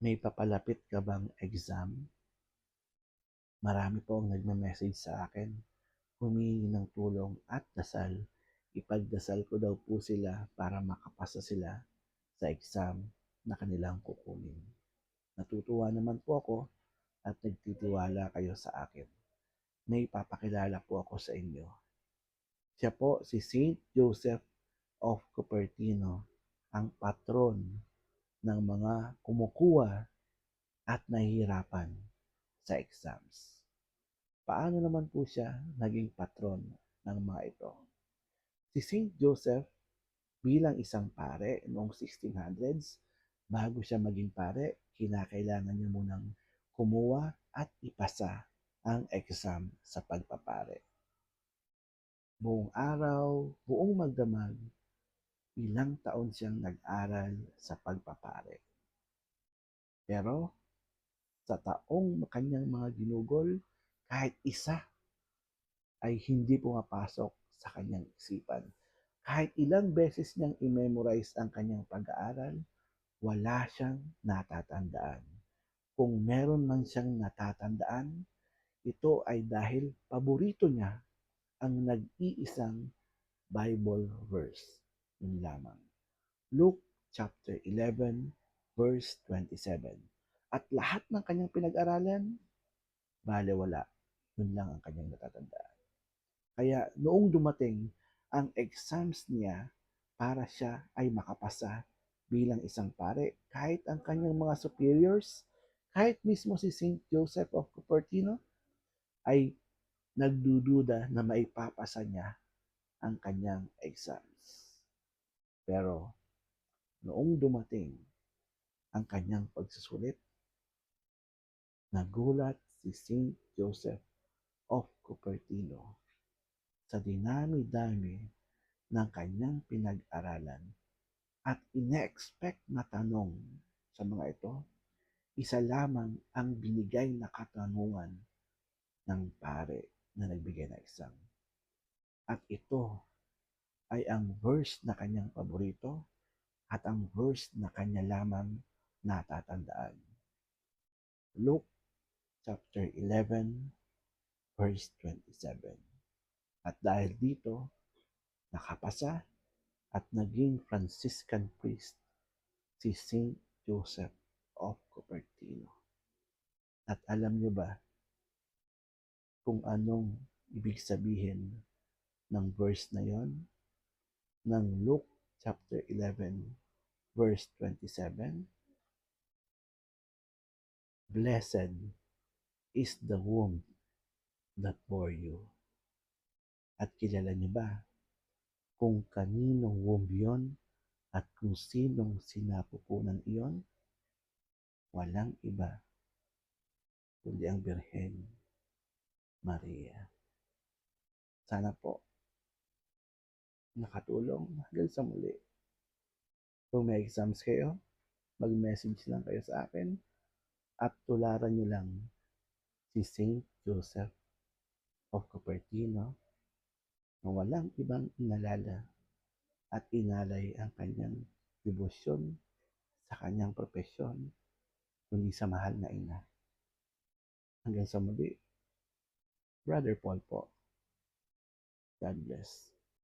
May papalapit ka bang exam? Marami po ang nagme-message sa akin, humihingi ng tulong at dasal. Ipagdasal ko daw po sila para makapasa sila sa exam na kanilang kukunin. Natutuwa naman po ako at nagtitiwala kayo sa akin. May papakilala po ako sa inyo. Siya po si Saint Joseph of Cupertino, ang patron ng mga kumukuha at nahihirapan sa exams. Paano naman po siya naging patron ng mga ito? Si Saint Joseph bilang isang pare noong 1600s, bago siya maging pare, kinakailangan niya munang kumuha at ipasa ang exam sa pagpapare. Buong araw, buong magdamag, ilang taon siyang nag-aral sa pagpapare. Pero sa taong kanyang mga ginugol, kahit isa ay hindi pumapasok sa kanyang isipan. Kahit ilang beses niyang i-memorize ang kanyang pag-aaral, wala siyang natatandaan. Kung meron man siyang natatandaan, ito ay dahil paborito niya ang nag-iisang Bible verse. Yun lamang. Luke chapter 11 verse 27. At lahat ng kanyang pinag-aralan, balewala. Yun lang ang kanyang natatandaan. Kaya noong dumating ang exams niya para siya ay makapasa bilang isang pare, kahit ang kanyang mga superiors, kahit mismo si St. Joseph of Cupertino, ay nagdududa na maipapasa niya ang kanyang exams. Pero noong dumating ang kanyang pagsusulit, nagulat si St. Joseph of Cupertino sa dinami-dami ng kanyang pinag-aralan at ine-expect na tanong sa mga ito, isa lamang ang binigay na katanungan ng pare na nagbigay ng exam. At ito ay ang verse na kanyang paborito at ang verse na kanya lamang natatandaan. Luke chapter 11 verse 27. At dahil dito, nakapasa at naging Franciscan priest si Saint Joseph of Cupertino. At alam niyo ba kung anong ibig sabihin ng verse na yon? Ng Luke chapter 11 verse 27? Blessed is the womb that bore you. At kilala niyo ba kung kaninong womb yon at kung sinong sinapupunan iyon? Walang iba kundi ang Birhen Maria. Sana po nakatulong hanggang sa muli. Kung may exams kayo, mag-message lang kayo sa akin at tularan nyo lang si Saint Joseph of Cupertino na walang ibang inalala at inalay ang kanyang debosyon sa kanyang propesyon kundi sa mahal na ina. Hanggang sa muli, Brother Paul po. God bless.